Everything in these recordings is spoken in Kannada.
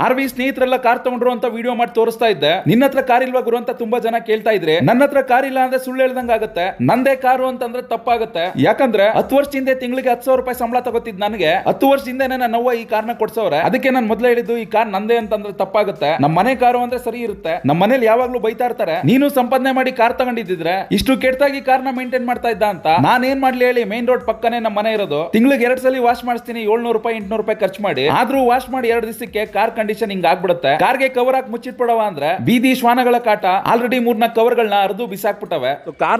ಆರ್ ವಿ ಸ್ನೇಹಿತರೆಲ್ಲ ಕಾರ್ ತಗೊಂಡ್ರು ಅಂತ ವಿಡಿಯೋ ಮಾಡಿ ತೋರಿಸ್ತಾ ಇದ್ದೆ. ನಿನ್ನ ಹತ್ರ ಕಾರ್ ಇಲ್ವಾ ಗುರು ಅಂತ ತುಂಬಾ ಜನ ಕೇಳ್ತಾ ಇದ್ರೆ, ನನ್ನ ಹತ್ರ ಕಾರ್ ಇಲ್ಲ ಅಂದ್ರೆ ಸುಳ್ಳು ಹೇಳ್ದಂಗ ಆಗುತ್ತೆ. ನಂದೇ ಕಾರು ಅಂತಂದ್ರೆ ತಪ್ಪಾಗುತ್ತೆ. ಯಾಕಂದ್ರೆ ಹತ್ತು ಹಿಂದೆ ತಿಂಗಳಿಗೆ ಹತ್ತು ಸಾವಿರ ರೂಪಾಯಿ ಸಂಬಳ ತಗೋತಿದ್ ನನಗೆ. ಹತ್ತು ವರ್ಷದಿಂದ ನನ್ನ ನೋವ ಈ ಕಾರ್ನ ಕೊಡ್ಸವ್ರೆ. ಅದಕ್ಕೆ ನಾನು ಮೊದಲೇ ಹೇಳಿದ್ದು, ಈ ಕಾರ್ ನಂದೇ ಅಂತಂದ್ರೆ ತಪ್ಪಾಗುತ್ತೆ. ನಮ್ಮ ಮನೆ ಕಾರು ಅಂದ್ರೆ ಸರಿ ಇರುತ್ತೆ. ನಮ್ಮ ಮನೇಲಿ ಯಾವಾಗ್ಲೂ ಬೈತಾ ಇರ್ತಾರೆ. ನೀನು ಸಂಪಾದನೆ ಮಾಡಿ ಕಾರ್ ತಗೊಂಡಿದ್ರೆ ಇಷ್ಟು ಕೆಟ್ಟದಾಗಿ ಕಾರ್ನ ಮೇಂಟೈನ್ ಮಾಡ್ತಾ ಇದ್ದ ಅಂತ ನಾನ್ ಏನ್ ಮಾಡ್ಲಿ ಹೇಳಿ, ಮೇನ್ ರೋಡ್ ಪಕ್ಕನೆ ನಮ್ಮ ಮನೆ ಇರೋದು. ತಿಂಗಳಿಗೆ ಎರಡ್ ಸಲ ವಾಶ್ ಮಾಡಿಸ್ತೀನಿ, ಏಳ್ನೂರು ರೂಪಾಯಿ, ಎಂಟ್ನೂರು ರೂಪಾಯಿ ಖರ್ಚು ಮಾಡಿ. ಆದ್ರೂ ವಾಶ್ ಮಾಡಿ ಎರಡು ದಿವಸಕ್ಕೆ ಕಾರ್ ಕಂಡೀಷನ್ ಹಿಂಗ್ ಆಗ್ಬಿಡುತ್ತೆ ಕಾರ್ಗೆ ಕವರ್ ಹಾಕಿ ಮುಚ್ಚಿಟ್ಬಿಡವ ಅಂದ್ರೆ ಬೀದಿ ಶ್ವಾನಗಳ ಕಾಟ ಆಲ್ರೆಡಿ ಮೂರ್ನ ಕವರ್ ಗಳನ್ನ ಅರ್ದು ಬಿಸಾಕ್ಬಿಟ್ಟವೆ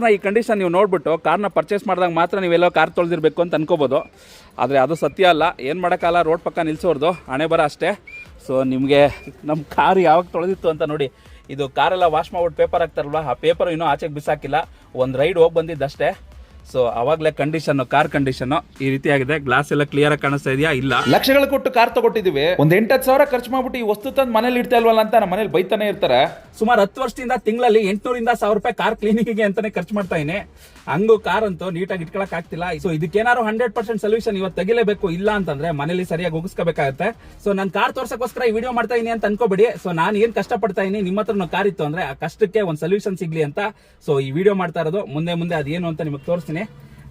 ನ ಈ ಕಂಡೀಷನ್ ನೀವು ನೋಡ್ಬಿಟ್ಟು, ಕಾರ್ನ ಪರ್ಚೇಸ್ ಮಾಡಿದಾಗ ಮಾತ್ರ ನೀವೆಲ್ಲೋ ಕಾರ್ ತೊಳೆದಿರ್ಬೇಕು ಅಂತ ಅನ್ಕೋಬಹುದು ಆದ್ರೆ ಅದು ಸತ್ಯ ಅಲ್ಲ. ಏನು ಮಾಡೋಕ್ಕಲ್ಲ ರೋಡ್ ಪಕ್ಕ ನಿಲ್ಸೋರ್ದು, ಹಣೆ ಬರ ಅಷ್ಟೇ. ಸೊ ನಿಮಗೆ ನಮ್ಮ ಕಾರ್ ಯಾವಾಗ ತೊಳೆದಿತ್ತು ಅಂತ ನೋಡಿ. ಇದು ಕಾರೆಲ್ಲ ವಾಶ್ ಮಾಡ್ಬಿಟ್ಟು ಪೇಪರ್ ಹಾಕ್ತಾರಲ್ವ, ಆ ಪೇಪರ್ ಇನ್ನೂ ಆಚೆಗೆ ಬಿಸಾಕಿಲ್ಲ. ಒಂದು ರೈಡ್ ಹೋಗಿ ಬಂದಿದ್ದಷ್ಟೇ. ಸೊ ಅವಾಗಲೇ ಕಂಡೀಷನ್ ಕಾರ್ ಕಂಡೀಷನ್ ಈ ರೀತಿ ಆಗಿದೆ ಗ್ಲಾಸ್ ಎಲ್ಲ ಕ್ಲಿಯರ್ ಆಗಿ ಕಾಣಿಸ್ತಾ ಇದೆಯಾ? ಇಲ್ಲ. ಲಕ್ಷಗಳು ಕೊಟ್ಟು ಕಾರ್ ತಗೊಟ್ಟಿದೀವಿ ಒಂದ್ ಎಂಟತ್ತು ಸಾವಿರ ಖರ್ಚು ಮಾಡ್ಬಿಟ್ಟು ಈ ವಸ್ತು ತಂದು ಮನೇಲಿ ಇಡ್ತಾ ಇಲ್ವಲ್ಲ ಅಂತ ನಮ್ಮ ಮನೇಲಿ ಬೈತಾನೆ ಇರ್ತಾರೆ. ಸುಮಾರು ಹತ್ತು ವರ್ಷದಿಂದ ತಿಂಗಳಲ್ಲಿ ಎಂಟುನೂರಿಂದ ಸಾವಿರ ರೂಪಾಯಿ ಕಾರ್ ಕ್ಲೀನಿಂಗ್ಗೆ ಅಂತಾನೆ ಖರ್ಚು ಮಾಡ್ತಾ ಇದೀನಿ ಹಂಗು ಕಾರ್ ಅಂತೂ ನೀಟಾಗಿ ಇಟ್ಕೊಳಕ್ ಆಗ್ತಿಲ್ಲ. ಸೊ ಇದಕ್ಕೇನಾದ್ರು ಹಂಡ್ರೆಡ್ ಪರ್ಸೆಂಟ್ ಸೊಲ್ಯೂಷನ್ ಇವತ್ತು ತೆಗಿಲೇಬೇಕು ಇಲ್ಲ ಅಂತಂದ್ರೆ ಮನೇಲಿ ಸರಿಯಾಗಿ ಹೋಗಿಸ್ಕೋಬೇಕಾಗುತ್ತೆ ಸೊ ನಾನು ಕಾರ್ ತೋರ್ಸಕ್ಕೋಸ್ಕರ ಈ ವಿಡಿಯೋ ಮಾಡ್ತಾ ಇದೀನಿ ಅಂತ ಅನ್ಕೋಬೇಡಿ. ಸೊ ನಾನು ಏನ್ ಕಷ್ಟ ಪಡ್ತಾ ಇದೀನಿ ನಿಮ್ಮ ಹತ್ರ ಕಾರ್ ಇತ್ತು ಅಂದ್ರೆ ಆ ಕಷ್ಟಕ್ಕೆ ಒಂದು ಸೊಲ್ಯೂಷನ್ ಸಿಗ್ಲಿ ಅಂತ. ಸೊ ಈ ವಿಡಿಯೋ ಮಾಡ್ತಾ ಇರೋದು. ಮುಂದೆ ಮುಂದೆ ಅದೇನು ಅಂತ ನಿಮಗೆ ತೋರಿಸ್ತೀನಿ. ね。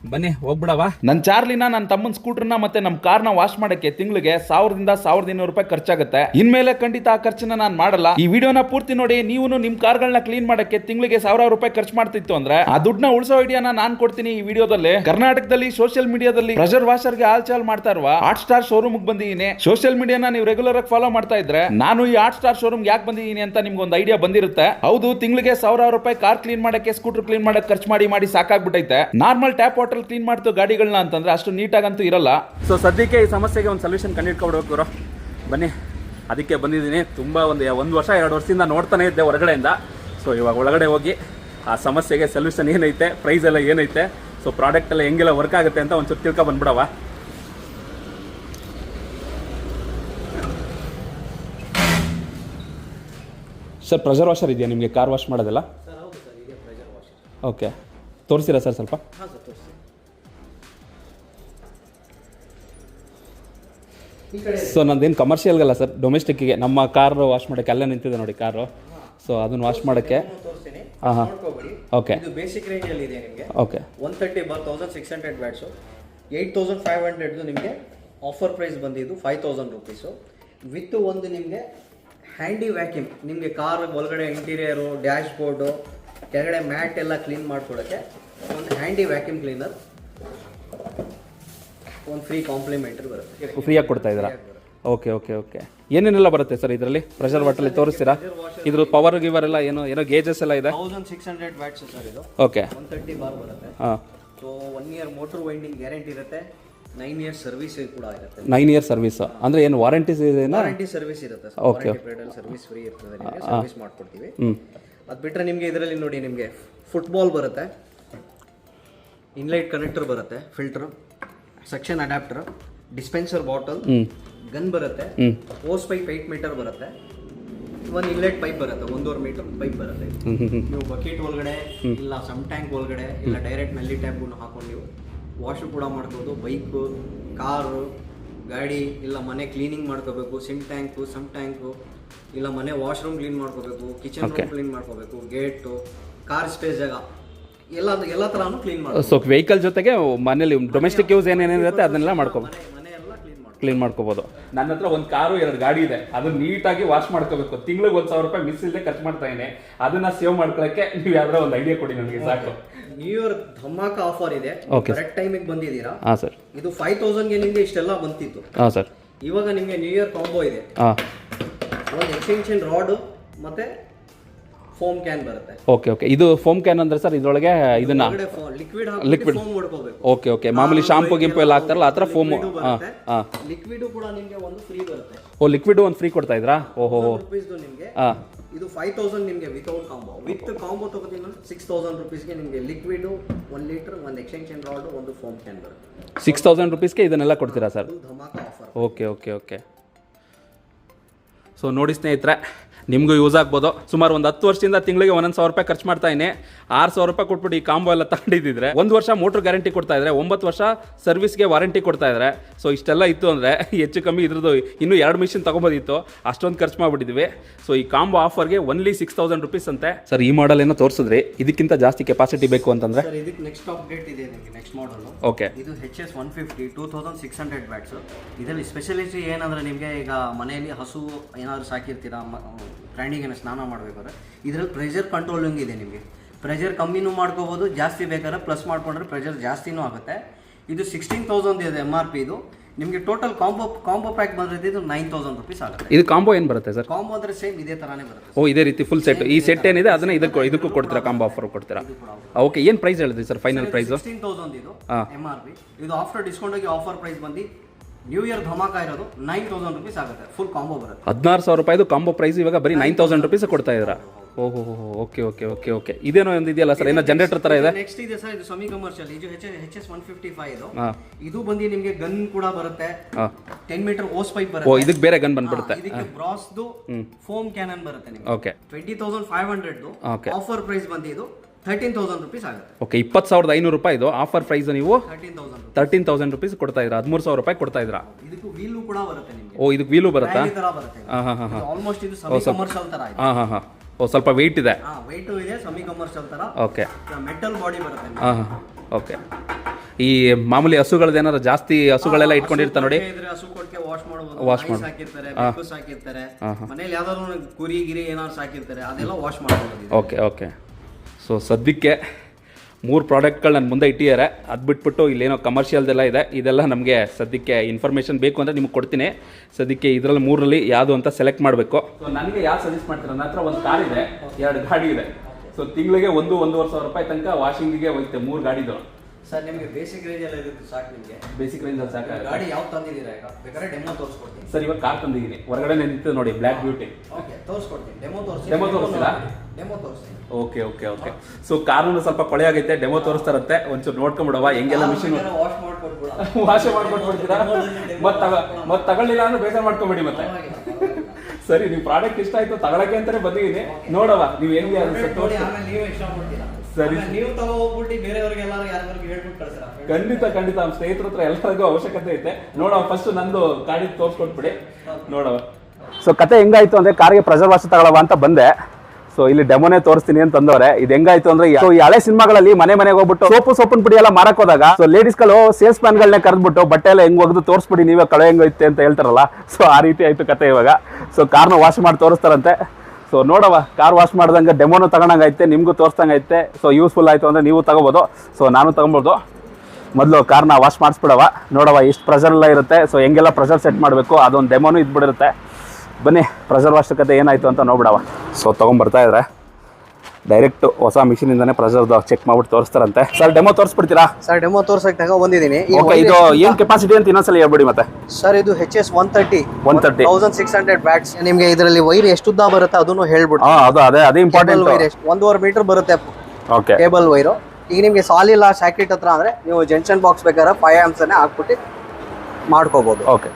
ಬನ್ನಿ, ಹೋಗ್ಬಿಡವಾ. ನನ್ನ ಚಾರ್ಲಿನ ನನ್ನ ತಮ್ಮನ ಸ್ಕೂಟರ್ನ ಮತ್ತೆ ನಮ್ಮ ಕಾರ್ನ ವಾಶ್ ಮಾಡಕ್ಕೆ ತಿಂಗಳಿಗೆ ಸಾವಿರದಿಂದ ಸಾವಿರದ ಇನ್ನೂರು ರೂಪಾಯಿ ಖರ್ಚಾಗುತ್ತೆ. ಇನ್ಮೇಲೆ ಖಂಡಿತ ಆ ಖರ್ಚನ್ನ ನಾನು ಮಾಡಲ್ಲ. ಈ ವಿಡಿಯೋನ ಪೂರ್ತಿ ನೋಡಿ ನೀವು ನಿಮ್ ಕಾರ್ಗಳನ್ನ ಕ್ಲೀನ್ ಮಾಡಕ್ಕೆ ತಿಂಗಳಿಗೆ ಸಾವಿರಾರು ರೂಪಾಯಿ ಖರ್ಚು ಮಾಡ್ತಿತ್ತು ಅಂದ್ರೆ, ಆ ದುಡ್ಡನ್ನ ಉಳಿಸೋ ಐಡಿಯಾನ ನಾನು ಕೊಡ್ತೀನಿ ಈ ವಿಡಿಯೋದಲ್ಲಿ. ಕರ್ನಾಟಕದಲ್ಲಿ ಸೋಷಿಯಲ್ ಮೀಡಿಯಾದಲ್ಲಿ ಪ್ರೆಷರ್ ವಾಷರ್ಗೆ ಹಾಲ್ ಚಾಲ್ ಮಾಡ್ತಾ ಇರುವ ಹಾಟ್ ಸ್ಟಾರ್ ಶೋರೂಮ್ ಬಂದಿದ್ದೀನಿ. ಸೋಷಿಯಲ್ ಮೀಡಿಯಾನ ನೀವು ರೆಗ್ಯುಲರ್ ಆಗಿ ಫಾಲೋ ಮಾಡ್ತಾ ಇದ್ರೆ, ನಾನು ಈ ಹಾಟ್ ಸ್ಟಾರ್ ಶೋರೂಮ್ ಯಾಕೆ ಬಂದಿದ್ದೀನಿ ಅಂತ ನಿಮ್ಗೆ ಒಂದು ಐಡಿಯಾ ಬಂದಿರುತ್ತೆ. ಹೌದು, ತಿಂಗಳಿಗೆ ಸಾವಿರಾರು ರೂಪಾಯಿ ಕಾರ್ ಕ್ಲೀನ್ ಮಾಡಕ್ಕೆ ಸ್ಕೂಟರ್ ಕ್ಲೀನ್ ಮಾಡಕ್ಕೆ ಖರ್ಚು ಮಾಡಿ ಮಾಡಿ ಸಾಕಾಗ್ಬಿಟ್ಟೈತೆ ನಾರ್ಮಲ್ ಟ್ಯಾಪ್ ವಾಟರ್ ಕ್ಲೀನ್ ಮಾಡ್ತು ಗಾಡಿಗಳನ್ನ ಅಂತಂದ್ರೆ ಅಷ್ಟು ನೀಟಾಗಂತೂ ಇರಲ್ಲ. ಸೊ ಸದ್ಯಕ್ಕೆ ಈ ಸಮಸ್ಯೆಗೆ ಒಂದು ಸೊಲ್ಯೂಷನ್ ಕಂಡಿಡ್ಕೊಬಿಡ್ಬೇಕು ಗುರು. ಬನ್ನಿ ಅದಕ್ಕೆ ಬಂದಿದ್ದೀನಿ. ತುಂಬ ಒಂದು ಒಂದು ವರ್ಷ ಎರಡು ವರ್ಷದಿಂದ ನೋಡ್ತಾನೆ ಇದ್ದೆ ಹೊರಗಡೆಯಿಂದ. ಸೊ ಇವಾಗ ಒಳಗಡೆ ಹೋಗಿ ಆ ಸಮಸ್ಯೆಗೆ ಸೊಲ್ಯೂಷನ್ ಏನೈತೆ ಪ್ರೈಸ್ ಎಲ್ಲ ಏನೈತೆ ಸೊ ಪ್ರಾಡಕ್ಟ್ ಎಲ್ಲ ಹೆಂಗೆಲ್ಲ ವರ್ಕ್ ಆಗುತ್ತೆ ಅಂತ ಒಂಚೂರು ತಿಳ್ಕೊ ಬಂದ್ಬಿಡವ. ಸರ್ ಪ್ರೆಷರ್ ವಾಷರ್ ಇದೆಯಾ ನಿಮಗೆ? ಕಾರ್ ವಾಶ್ ಮಾಡೋದಲ್ಲ? ಓಕೆ ತೋರಿಸಿರಾ ಸರ್ ಸ್ವಲ್ಪ? ಸೊ ನಂದೇನು ಕಮರ್ಷಿಯಲ್ಗಲ್ಲ ಸರ್ ಡೊಮೆಸ್ಟಿಕ್ಕಿಗೆ ನಮ್ಮ ಕಾರ್ ವಾಶ್ ಮಾಡೋಕ್ಕೆ ಅಲ್ಲೇ ನಿಂತಿದೆ ನೋಡಿ ಕಾರು ಸೊ ಅದನ್ನು ವಾಶ್ ಮಾಡೋಕ್ಕೆ. ತೋರಿಸ್ತೀನಿ. ಹಾಂ ಹಾಂ ಓಕೆ ಇದು ಬೇಸಿಕ್ ರೇಂಜಲ್ಲಿ ಇದೆ ನಿಮಗೆ. Okay one thirty bar thousand six hundred watts eight thousand five hundred ನಿಮಗೆ ಆಫರ್ ಪ್ರೈಸ್ ಬಂದಿದ್ದು ಫೈವ್ ತೌಸಂಡ್ ರುಪೀಸು ವಿತ್ ಒಂದು ನಿಮಗೆ ಹ್ಯಾಂಡಿ ವ್ಯಾಕ್ಯೂಮ್ ನಿಮಗೆ ಕಾರ್ ಒಳಗಡೆ ಇಂಟೀರಿಯರು ಡ್ಯಾಶ್ ಬೋರ್ಡು ಕೆಳಗಡೆ ಮ್ಯಾಟ್ ಎಲ್ಲ ಕ್ಲೀನ್ ಮಾಡ್ಕೊಡೋಕ್ಕೆ ಒಂದು ಹ್ಯಾಂಡಿ ವ್ಯಾಕ್ಯೂಮ್ ಕ್ಲೀನರ್ ಒಂದು ಫ್ರೀ ಕಾಂಪ್ಲಿಮೆಂಟ್ರಿ ಬರುತ್ತೆ. ಫ್ರೀಯಾಗಿ ಕೊಡ್ತಾ ಇದ್ದೀರಾ? ಓಕೆ ಓಕೆ ಓಕೆ ಏನೇನೆಲ್ಲ ಬರುತ್ತೆ ಸರ್ ಇದರಲ್ಲಿ? ಪ್ರೆಷರ್ ಬಾಟಲ್ ತೋರಿಸ್ತೀರಾ? ಇದ್ರ ಪವರ್ ಗಿವರ್ ಎಲ್ಲ ಏನು ಏನೋ ಗೇಜಸ್ ಎಲ್ಲ ಇದೆ? Thousand six hundred watts sir ಇದು. ಓಕೆ ಒನ್ ತರ್ಟಿ ಬಾರ್ ಬರುತ್ತೆ. ಹಾಂ. So one year motor winding guarantee ಇರುತ್ತೆ. ನೈನ್ ಇಯರ್ ಸರ್ವಿಸ್ ಕೂಡ ಇರುತ್ತೆ. ನೈನ್ ಇಯರ್ ಸರ್ವಿಸ್ ಅಂದ್ರೆ ಏನು ಇದೆನಾ? ವಾರಂಟಿ ಸರ್ವಿಸ್ ಇರುತ್ತೆ ಓಕೆ ವಾರಂಟಿ ಸರ್ವಿಸ್ ಫ್ರೀ ಇರ್ತದೆ ನಿಮಗೆ. ಸರ್ವಿಸ್ ಮಾಡ್ಕೊಡ್ತೀವಿ. ಅದು ಬಿಟ್ಟರೆ ನಿಮಗೆ ಇದರಲ್ಲಿ ನೋಡಿ ನಿಮಗೆ ಫುಟ್ಬಾಲ್ ಬರುತ್ತೆ. ಇನ್ಲೈಟ್ ಕನೆಕ್ಟರ್ ಬರುತ್ತೆ filter section adapter dispenser bottle gun ಬರುತ್ತೆ ಓಸ್ ಪೈಪ್ ಏಟ್ ಮೀಟರ್ ಬರುತ್ತೆ ಒಂದು ಇನ್ಲೆಟ್ ಪೈಪ್ ಬರುತ್ತೆ ಒಂದೂವರೆ ಮೀಟರ್ ಪೈಪ್ ಬರುತ್ತೆ. ನೀವು ಬಕೆಟ್ ಒಳಗಡೆ ಇಲ್ಲ ಸಮ್ ಟ್ಯಾಂಕ್ ಒಳಗಡೆ ಇಲ್ಲ ಡೈರೆಕ್ಟ್ನಲ್ಲಿ ಟ್ಯಾಪ್ ಹಾಕೊಂಡು ನೀವು ವಾಶ್ ಕೂಡ ಮಾಡ್ಬೋದು ಬೈಕು ಕಾರು ಗಾಡಿ ಇಲ್ಲ ಮನೆ ಕ್ಲೀನಿಂಗ್ ಮಾಡ್ಕೋಬೇಕು ಸಿಮ್ ಟ್ಯಾಂಕು ಸಮ್ ಟ್ಯಾಂಕು ಇಲ್ಲ ಮನೆ ವಾಶ್ರೂಮ್ ಕ್ಲೀನ್ ಮಾಡ್ಕೋಬೇಕು ಕಿಚನ್ ರೂಮ್ ಕ್ಲೀನ್ ಮಾಡ್ಕೋಬೇಕು ಗೇಟು ಕಾರ್ ಸ್ಪೇಸ್ ಜಾಗ. ಎಲ್ಲ ಎಲ್ಲ ಥರನೂ ಕ್ಲೀನ್ ಮಾಡ್ಬೋದು ಸೊ ವೆಹಿಕಲ್ ಜೊತೆಗೆ ಮನೇಲಿ ಡೊಮೆಸ್ಟಿಕ್ ಯೂಸ್ ಏನೇನಿರುತ್ತೆ ಅದನ್ನೆಲ್ಲ ಮಾಡ್ಕೋಬೋದು ಮನೆ ಎಲ್ಲ ಕ್ಲೀನ್ ಕ್ಲೀನ್ ಮಾಡ್ಕೋಬೋದು. ನನ್ನ ಹತ್ರ ಒಂದು ಕಾರು ಎರಡು ಗಾಡಿ ಇದೆ. ಅದನ್ನ ನೀಟಾಗಿ ವಾಶ್ ಮಾಡ್ಕೋಬೇಕು. ತಿಂಗಳಿಗೆ ಒಂದು ಸಾವಿರ ರೂಪಾಯಿ ಮಿಸ್ ಇಲ್ಲದೆ ಖರ್ಚು ಮಾಡ್ತಾ ಇದ್ದೀನಿ ಅದನ್ನ ಸೇವ್ ಮಾಡ್ಕೊಳ್ಳೋಕ್ಕೆ ನೀವು ಯಾವ್ದಾರ ಒಂದು ಐಡಿಯಾ ಕೊಡಿ ನನಗೆ ಸಾಕು. ನ್ಯೂ ಇಯರ್ ಧಮಾಕ ಆಫರ್ ಇದೆ. Okay. ಕರೆಕ್ಟ್ ಟೈಮಿಗೆ ಬಂದಿದ್ದೀರಾ? ಹಾಂ ಸರ್ ಇದು ಫೈವ್ ತೌಸಂಡ್ಗೆ ನಿಮಗೆ ಇಷ್ಟೆಲ್ಲ ಬಂತಿತ್ತು. ಹಾಂ ಸರ್ ಇವಾಗ ನಿಮಗೆ ನ್ಯೂ ಇಯರ್ ಕಾಂಬೋ ಇದೆ. ಹಾಂ. ಒಂದು ಎಕ್ಸ್ಟೆನ್ಷನ್ ರಾಡ್ ಮತ್ತೆ ಫೋಮ್ ಕ್ಯಾನ್ ಬರುತ್ತೆ. Okay okay. ಇದು ಫೋಮ್ ಕ್ಯಾನ್ ಅಂದ್ರೆ ಸರ್ ಇದರೊಳಗೆ ಇದನ್ನ ಲಿಕ್ವಿಡ್ ಲಿಕ್ವಿಡ್ ಫೋಮ್ ಮಾಡ್ಕೋಬೇಕು ಓಕೆ ಓಕೆ. ಮಾಮೂಲಿ ಶಾಂಪು ಗಿಂಪು ಎಲ್ಲ ಹಾಕ್ತಾರಲ್ಲ ಆ ಥರ ಫೋಮ್ ಲಿಕ್ವಿಡ್ ಕೂಡ ನಿಮಗೆ ಒಂದು ಫ್ರೀ ಬರುತ್ತೆ. ಓ ಲಿಕ್ವಿಡ್ ಒಂದು ಫ್ರೀ ಕೊಡ್ತಾ ಇದ್ರಾ? ಓಹೋ ನಿಮಗೆ ಹಾಂ. ಇದು ಫೈವ್ ತೌಸಂಡ್ ನಿಮಗೆ ವಿತೌಟ್ ಕಾಂಬೋ ವಿತ್ ಕಾಂಬೋ ತಗೋತೀನಿ ಸಿಕ್ಸ್ ತೌಸಂಡ್ ರುಪೀಸ್ಗೆ ನಿಮಗೆ ಲಿಕ್ವಿಡ್ ಒನ್ ಲೀಟರ್ ಒಂದು ಎಕ್ಸ್ಟೆನ್ಷನ್ ರಾಡ್ ಒಂದು ಫೋಮ್ ಕ್ಯಾನ್ ಬರುತ್ತೆ. ಸಿಕ್ಸ್ ತೌಸಂಡ್ ರುಪೀಸ್ಗೆ ಇದನ್ನೆಲ್ಲ ಕೊಡ್ತೀರಾ sir dhamaka offer okay okay okay. So ನೋಡಿ ಸ್ನೇಹಿತರೆ ನಿಮಗೂ ಯೂಸ್ ಆಗ್ಬೋದು. ಸುಮಾರು ಒಂದು ಹತ್ತು ವರ್ಷದಿಂದ ತಿಂಗಳಿಗೆ ಒಂದೊಂದು ಸಾವಿರ ರೂಪಾಯಿ ಖರ್ಚು ಮಾಡ್ತಾ ಇದ್ದೀನಿ ಆರು ಸಾವಿರ ರೂಪಾಯಿ ಕೊಟ್ಬಿಟ್ಟು ಈ ಕಾಂಬೋ ಎಲ್ಲ ತಗೊಂಡಿದ್ದಿದ್ರೆ ಒಂದು ವರ್ಷ ಮೋಟ್ರ್ ಗ್ಯಾರಂಟಿ ಕೊಡ್ತಾ ಇದ್ದಾರೆ ಒಂಬತ್ತು ವರ್ಷ ಸರ್ವಿಸ್ಗೆ ವಾರಂಟಿ ಕೊಡ್ತಾ ಇದ್ದಾರೆ ಸೊ ಇಷ್ಟೆಲ್ಲ ಇತ್ತು ಅಂದರೆ ಹೆಚ್ಚು ಕಮ್ಮಿ ಇದ್ರದ್ದು ಇನ್ನೂ ಎರಡು ಮಿಷಿನ್ ತೊಗೊಬೋದಿತ್ತು. ಅಷ್ಟೊಂದು ಖರ್ಚು ಮಾಡಿಬಿಟ್ಟಿದ್ವಿ. ಸೊ ಈ ಕಾಂಬೋ ಆಫರ್ಗೆ ಒನ್ಲಿ ಸಿಕ್ಸ್ ತೌಸಂಡ್ ರುಪೀಸ್ ಅಂತೆ. ಸರ್ ಈ ಮಾಡಲ್ ಏನೋ ತೋರಿಸಿದ್ರಿ? ಇದಕ್ಕಿಂತ ಜಾಸ್ತಿ ಕೆಪಾಸಿಟಿ ಬೇಕು ಅಂತಂದರೆ? ಸರ್ ಇದಕ್ಕೆ ನೆಕ್ಸ್ಟ್ ಅಪ್ಡೇಟ್ ಇದೆ ನಿಮಗೆ ನೆಕ್ಸ್ಟ್ ಮಾಡಲ್ ಓಕೆ ಇದು H S one fifty two thousand six hundred watts ಇದರಲ್ಲಿ ಸ್ಪೆಷಲಿಟಿ ಏನಂದರೆ ನಿಮಗೆ ಈಗ ಮನೆಯಲ್ಲಿ ಹಸು ಏನಾದರೂ ಸಾಕಿರ್ತೀರಾ? ಮ- ಪ್ರಾಣಿಗೆ ಸ್ನಾನ ಮಾಡಬೇಕಾದ್ರೆ ಇದರಲ್ಲಿ ಪ್ರೆಷರ್ ಕಂಟ್ರೋಲಿಂಗ್ ಇದೆ ನಿಮಗೆ. ಪ್ರೆಷರ್ ಕಮ್ಮಿನೂ ಮಾಡ್ಕೋಬೋದು ಜಾಸ್ತಿ ಬೇಕಾದ್ರೆ ಪ್ಲಸ್ ಮಾಡ್ಕೊಂಡ್ರೆ ಪ್ರೆಷರ್ ಜಾಸ್ತಿನೂ ಆಗುತ್ತೆ. ಇದು ಸಿಕ್ಸ್ಟೀನ್ ತೌಸಂಡ್ ಇದೆ ಎಂ ಆರ್ ಪಿ ಇದು. ನಿಮಗೆ ಟೋಟಲ್ ಕಾಂಬೋ ಕಾಂಬೋ ಪ್ಯಾಕ್ ಬಂದ್ರೆ ಇದು ನೈನ್ ತೌಸಂಡ್ ರುಪೀಸ್ ಆಗುತ್ತೆ. ಇದು ಕಾಂಬೋ ಏನು ಬರುತ್ತೆ ಸರ್? ಕಾಂಬೋ ಅಂದರೆ ಸೇಮ್ ಇದೇ ಥರನೇ ಬರುತ್ತೆ ಓ ಇದೇ ರೀತಿ ಫುಲ್ ಸೆಟ್ ಈ ಸೆಟ್ ಏನಿದೆ ಅದನ್ನ ಇದಕ್ಕೂ ಇದಕ್ಕೂ ಕೊಡ್ತೀರಾ ಕಾಂಬೋ ಆಫರ್ ಕೊಡ್ತೀರಾ? ಓಕೆ ಏನು ಪ್ರೈಸ್ ಹೇಳಿದ್ರಿ sir final price sixteen thousand ಇದು. ಎಂ ಆರ್ ಪಿ ಇದು ಆಫ್ಟರ್ ಡಿಸ್ಕೌಂಟ್ ಆಗಿ ಆಫರ್ ಪ್ರೈಸ್ ಬಂದು ನ್ಯೂ ಇಯರ್ ಧಮಾಕ ಇರೋದು ನೈನ್ ತೌಸಂಡ್ ರುಪೀಸ್ ಆಗುತ್ತೆ. ಫುಲ್ ಕಾಂಬೋ ಬರುತ್ತೆ. ಹದಿನಾರು ಸಾವಿರ ರೂಪಾಯಿದು ಕಾಂಬೋ ಪ್ರೈಸ್ ಇವಾಗ ಬರೀ ನೈನ್ ತೌಸಂಡ್ ರುಪೀಸ್ ಕೊಡ್ತಾ ಇದ್ದೀರಾ? ಓಹೋ ಓಕೆ ಓಕೆ ಓಕೆ ಓಕೆ ಇದೇನೋ ಒಂದು ಇದೆಯಲ್ಲ ಸರ್ ಏನೋ ಜನರೇಟರ್ ತರ ಇದೆ. ನೆಕ್ಸ್ಟ್ ಇದೆ ಸರ್ ಇದು ಸೆಮಿ ಕಮರ್ಷಿಯಲ್ ಇದು H H S one fifty five ಇದು ಇದು ಬಂದು ನಿಮಗೆ ಗನ್ ಕೂಡ ಬರುತ್ತೆ. ಟೆನ್ ಮೀಟರ್ ಓಸ್ ಪೈಪ್ ಓ ಬರುತ್ತೆ. ಇದಕ್ಕೆ ಬೇರೆ ಗನ್ ಬಂದ್ಬಿಡುತ್ತೆ. ಇದಕ್ಕೆ ಬ್ರಾಸ್ದು ಫೋಮ್ ಕ್ಯಾನನ್ ಬರುತ್ತೆ ನಿಮಗೆ. Okay twenty thousand five hundred. Offer price ಬಂದು ಇದು ಥರ್ಟೀನ್ ತೌಸಂಡ್ ರುಪೀಸ್ ಆಗುತ್ತೆ. ಓಕೆ ಇಪ್ಪತ್ತು ಸಾವಿರದ ಐನೂರು ರೂಪಾಯಿ ಇದು. ಆಫರ್ ಪ್ರೈಸ್ ನೀವು thirteen thousand thirteen thousand rupees ಕೊಡ್ತಾ ಇದ್ದೀರಾ. ಹದಿಮೂರು ಸಾವಿರ ರೂಪಾಯಿ ಕೊಡ್ತಾ ಇದ್ದೀರಾ. ಇದಕ್ಕೂ ವೀಲು ಕೂಡ ಬರುತ್ತೆ ನಿಮಗೆ. ಓ ಇದಕ್ಕೆ ವೀಲು ಬರುತ್ತಾ? ತರ ಬರುತ್ತೆ ಹಾಂ ಹಾಂ ಹಾಂ ಆಲ್ಮೋಸ್ಟ್ ಇದು ಸೆಮಿ ಕಮರ್ಷಿಯಲ್ ತರ ಇದೆ ಹಾಂ ಹಾಂ ಹಾಂ. ಓ ಸ್ವಲ್ಪ ವೆಯ್ಟ್ ಇದೆ. ಹಾ weight ಇದೆ ಸೆಮಿ ಕಮರ್ಷಿಯಲ್ ತರ ಓಕೆ ಮೆಟಲ್ ಬಾಡಿ ಬರುತ್ತೆ ನಿಮ್ಗೆ. ಹಾಂ ಹಾಂ ಓಕೆ ಈ ಮಾಮೂಲಿ ಹಸುಗಳದ್ದು ಏನಾರು ಜಾಸ್ತಿ ಹಸುಗಳೆಲ್ಲ ಇಟ್ಕೊಂಡಿರ್ತಾರೆ ನೋಡಿ. ಇದ್ರೆ ಹಸು ಕೊಟ್ಟಿಗೆ ವಾಶ್ ಮಾಡಬಹುದು ವಾಶ್ ಮಾಡಿ ಸಾಕಿರ್ತಾರೆ ಬೆಕ್ಕು ಸಾಕಿರ್ತಾರೆ ಮನೇಲಿ ಯಾವ್ದಾದ್ರು ಕುರಿ ಗಿರಿ ಏನಾದ್ರು ಸಾಕಿರ್ತಾರೆ ಅದೆಲ್ಲ ವಾಶ್ ಮಾಡಬಹುದು ಓಕೆ ಓಕೆ ಸೊ ಸದ್ಯಕ್ಕೆ ಮೂರು ಪ್ರಾಡಕ್ಟ್ಗಳು ನನ್ನ ಮುಂದೆ ಇಟ್ಟಿದ್ದಾರೆ. ಅದು ಬಿಟ್ಬಿಟ್ಟು ಇಲ್ಲೇನೋ ಕಮರ್ಷಿಯಲ್ದೆಲ್ಲ ಇದೆ. ಇದೆಲ್ಲ ನಮಗೆ ಸದ್ಯಕ್ಕೆ ಇನ್ಫಾರ್ಮೇಷನ್ ಬೇಕು ಅಂದರೆ ನಿಮ್ಗೆ ಕೊಡ್ತೀನಿ. ಸದ್ಯಕ್ಕೆ ಇದರಲ್ಲಿ ಮೂರರಲ್ಲಿ ಯಾವುದು ಅಂತ ಸೆಲೆಕ್ಟ್ ಮಾಡಬೇಕು. ಸೊ ನನಗೆ ಯಾರು ಸಜೆಸ್ಟ್ ಮಾಡ್ತೀರ? ನನ್ನ ಹತ್ರ ಒಂದು ಕಾರ್ ಇದೆ. ಎರಡು ಗಾಡಿ ಇದೆ. ಸೊ ತಿಂಗಳಿಗೆ ಒಂದು ಒಂದೂವರೆ ಸಾವಿರ ರೂಪಾಯಿ ತನಕ ವಾಷಿಂಗಿಗೆ ಹೋಯ್ತೆ ಮೂರು ಗಾಡಿದು. ಸರ್ ನಿಮಗೆ ಬೇಸಿಕ್ ರೇಂಜಲ್ಲಿ ಇರೋದು ಸಾಕು ನಿಮಗೆ. ಬೇಸಿಕ್ ರೇಂಜಲ್ಲಿ ಸಾಕು ಗಾಡಿ ಯಾವ ತಂದಿದ್ದೀರಾ ಈಗ? ಬೇಕಾದ್ರೆ ಡೆಮೋ ತೋರಿಸ್ಕೊಡ್ತೀನಿ. ಸರ್ ಇವಾಗ ಕಾರ್ ತಂದಿದ್ದೀನಿ. ಹೊರಗಡೆ ನಿಂತು ನೋಡಿ ಬ್ಲ್ಯಾಕ್ ಬ್ಯೂಟಿ ಓಕೆ ತೋರಿಸ್ಕೊಡ್ತೀನಿ. ಡೆಮೋ ತೋರಿಸಿ. ಡೆಮೋ ತೋರಿಸ್ತೀರಾ? ಡೆಮೋ ತೋರಿಸ್ತೀನಿ. ಓಕೆ ಓಕೆ ಓಕೆ ಸೊ ಕಾರನ್ನು ಸ್ವಲ್ಪ ಕೊಳೆ ಆಗೈತೆ ಡೆಮೋ ತೋರಿಸ್ತಾರಂತೆ. ಒಂಚೂರು ನೋಡ್ಕೊಂಬಿಡವ ಹೆಂಗೆಲ್ಲ ಮಿಷಿನ್ ವಾಶ್ ಮಾಡ್ಕೊಟ್ಬಿಡ ವಾಶ ಮಾಡ್ಕೊಟ್ಬಿಡ್ತೀರಾ? ಮತ್ತೆ ತಗ ಮತ್ತೆ ತಗೊಳ್ಳಿಲ್ಲ ಅಂದ್ರೆ ಬೇಜಾರು ಮಾಡ್ಕೊಂಬಿಡಿ ಮತ್ತೆ. ಸರಿ ನೀವು ಪ್ರಾಡಕ್ಟ್ ಇಷ್ಟ ಆಯ್ತು ತಗೊಳಕ್ಕೆ ಅಂತಾನೆ ಬಂದಿದ್ದೀನಿ. ನೋಡವ ನೀವು ಹೆಂಗೆ ನೋಡಿ. ಆಮೇಲೆ ನೀವು ಇಷ್ಟಪಡ್ತೀರಾ? ಸರಿ. ನೀವು ತಗೋ ಹೋಗ್ಬಿಟ್ಟು ಬೇರೆಯವ್ರಿಗೆಲ್ಲರೂ ಯಾರಿಗಾರು ಹೇಳ್ಬಿಟ್ಟು ಕಳ್ಸಿರ? ಖಂಡಿತ ಖಂಡಿತ. ನಮ್ಮ ಸ್ನೇಹಿತರ ಹತ್ರ ಎಲ್ಲರಿಗೂ ಅವಶ್ಯಕತೆ ಐತೆ. ನೋಡವ ಫಸ್ಟ್ ನಂದು ಗಾಡಿ ತೋರಿಸ್ಕೊಟ್ಬಿಡಿ. ನೋಡವ ಸೊ ಕತೆ ಹೆಂಗಾಯ್ತು ಅಂದ್ರೆ ಕಾರ್ಗೆ ಪ್ರೆಸರ್ ವಾಶ್ ತಗೊಳವ ಅಂತ ಬಂದೆ. ಸೊ ಇಲ್ಲಿ ಡೆಮೋನೇ ತೋರಿಸ್ತೀನಿ ಅಂತ ತಂದವ್ರೆ ಇದು ಹೆಂಗಾಯ್ತು ಅಂದ್ರೆ, ಈ ಹಳೆ ಸಿನಿಮಾಗಳಲ್ಲಿ ಮನೆ ಮನೆಗೆ ಹೋಗ್ಬಿಟ್ಟು ಸೋಪು ಸೋಪನ್ ಪುಡಿ ಎಲ್ಲ ಮಾರಕ್ ಹೋದಾಗ ಸೊ ಲೇಡೀಸ್ಗಳು ಸೇಲ್ಸ್ ಮ್ಯಾನ್ಗಳನ್ನೇ ಕರೆದ್ಬಿಟ್ಟು ಬಟ್ಟೆ ಎಲ್ಲ ಹೆಂಗ್ ಒಗ್ದು ತೋರಿಸ್ಬಿಡಿ, ನೀವೇ ಕಳೆ ಹೆಂಗೈತೆ ಅಂತ ಹೇಳ್ತಾರಲ್ಲ. ಸೊ ಆ ರೀತಿ ಆಯ್ತು ಕತೆ ಇವಾಗ. ಸೊ ಕಾರ್ನ ವಾಶ್ ಮಾಡಿ ತೋರಿಸ್ತಾರಂತೆ. ಸೊ ನೋಡವ ಕಾರ್ ವಾಶ್ ಮಾಡ್ದಂಗೆ ಡೆಮೋನು ತಗೊಂಡಂಗೈತೆ ನಿಮಗೂ ತೋರಿಸ್ದಂಗೈತೆ ಸೊ ಯೂಸ್ಫುಲ್ ಆಯಿತು ಅಂದರೆ ನೀವು ತಗೋಬೋದು. ಸೊ ನಾನು ತಗೊಬೋದು. ಮೊದಲು ಕಾರ್ನ ವಾಶ್ ಮಾಡಿಸ್ಬಿಡವ ನೋಡವ ಎಷ್ಟು ಪ್ರೆಷರ್ ಎಲ್ಲ ಇರುತ್ತೆ. ಸೊ ಹೆಂಗೆಲ್ಲ ಪ್ರೆಷರ್ ಸೆಟ್ ಮಾಡಬೇಕು, ಅದೊಂದು ಡೆಮೋನು ಇದ್ಬಿಡಿರುತ್ತೆ. ಬನ್ನಿ ಪ್ರೆಸರ್ ವಾಶ್ ಕತೆ ಏನಾಯಿತು ಅಂತ ನೋಡ್ಬಿಡವ. ಸೊ ತೊಗೊಂಬರ್ತಾ ಇದ್ರೆ ಡೈರೆಕ್ಟ್ ಹೊಸ ಮಿಷಿನಿಂದನೇ ಪ್ರೆಸರ್ದು ಚೆಕ್ ಮಾಡ್ಬಿಟ್ಟು ತೋರಿಸ್ತಾರಂತೆ. ಸರ್ ಡೆಮೋ ತೋರಿಸ್ಬಿಡ್ತೀರಾ? ಸರ್ ಡೆಮೋ ತೋರ್ಸಕ್ ತಗೋ ಬಂದಿದ್ದೀನಿ ಓಕೆ ಇದು ಏನು ಕೆಪಾಸಿಟಿ ಅಂತ ಇನ್ನೊಂದ್ಸಲ ಹೇಳ್ಬಿಡಿ ಮತ್ತೆ. ಸರ್ ಇದು H S one thirty one thirty thousand six hundred watts ನಿಮಗೆ ಇದರಲ್ಲಿ ವೈರ್ ಎಷ್ಟು ಉದ್ದ ಬರುತ್ತೆ ಅದನ್ನು ಹೇಳ್ಬಿಟ್ಟು ಹಾಂ ಅದು ಅದೇ ಅದೇ ಇಂಪಾರ್ಟೆಂಟ್ ವೈರ್ ಎಷ್ಟು? ಒಂದೂವರೆ ಮೀಟರ್ ಬರುತ್ತೆ. ಓಕೆ ಕೇಬಲ್ ವೈರು ಈಗ ನಿಮಗೆ ಸಾಲಿಲ್ಲ ಸ್ಯಾಕೆಟ್ ಹತ್ರ ಅಂದ್ರೆ ನೀವು ಜಂಕ್ಷನ್ ಬಾಕ್ಸ್ ಬೇಕಾದ್ರೆ ಫೈವ್ ಆಮ್ಸನ್ನೇ ಹಾಕ್ಬಿಟ್ಟು ಮಾಡ್ಕೋಬಹುದು ಓಕೆ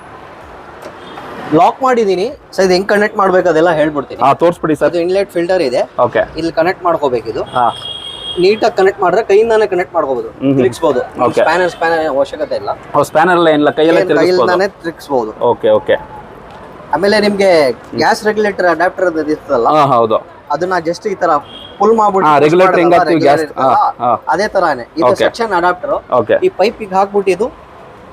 ಲಾಕ್ ಮಾಡಿದೀನಿ. ಸೊ ಇದು ಹೆಂಗ್ ಕನೆಕ್ಟ್ ಮಾಡ್ಬೇಕು ಅದೆಲ್ಲ ಹೇಳ್ಬಿಡ್ತೀನಿ. ಹಾಂ ತೋರಿಸ್ಬಿಡಿ ಸರ್. ಅದು ಇನ್ಲೆಟ್ ಫಿಲ್ಟರ್ ಇದೆ. ಓಕೆ ಇಲ್ಲಿ ಕನೆಕ್ಟ್ ಮಾಡ್ಕೋಬೇಕು ಇದು. ಹಾ. ನೀಟಾಗಿ ಕನೆಕ್ಟ್ ಮಾಡಿದ್ರೆ ಕೈಯಿಂದಾನೆ ಕನೆಕ್ಟ್ ಮಾಡ್ಕೋಬಹುದು Okay. ಸ್ಪ್ಯಾನರ್ ಸ್ಪ್ಯಾನರ್ ಅವಶ್ಯಕತೆ ಇಲ್ಲ. ಸ್ಪ್ಯಾನರ್ ಎಲ್ಲ ಏನಿಲ್ಲ ಕೈಯಲ್ಲೇ ತಿರುಗಿಸ್ಬೋದು. ಕೈಯಿಂದಾನೆ ಓಕೆ ಓಕೆ ಆಮೇಲೆ ನಿಮ್ಗೆ ಗ್ಯಾಸ್ ರೆಗ್ಯುಲೇಟರ್ ಅಡಾಪ್ಟರ್ ಇರ್ತದಲ್ಲ ಹಾ ಹೌದು. ಅದನ್ನ ಜಸ್ಟ್ ಈ ತರ ಫುಲ್ ಮಾಡ್ಬಿಟ್ಟು ಹಾ, push regulator ಮಾಡೋದಲ್ಲ, ಹೆಂಗ್ ಹಾಕ್ತೀವಿ gas? regulator ಹಾ, ಹಾ. ಅದೇ ತರಾನೇ. ಇದು Okay. ಸೆಕ್ಷನ್ ಅಡಾಪ್ಟರ್ ಓಕೆ ಈ ಪೈಪಿಗೆ ಹಾಕ್ಬಿಟ್ಟು ಇದು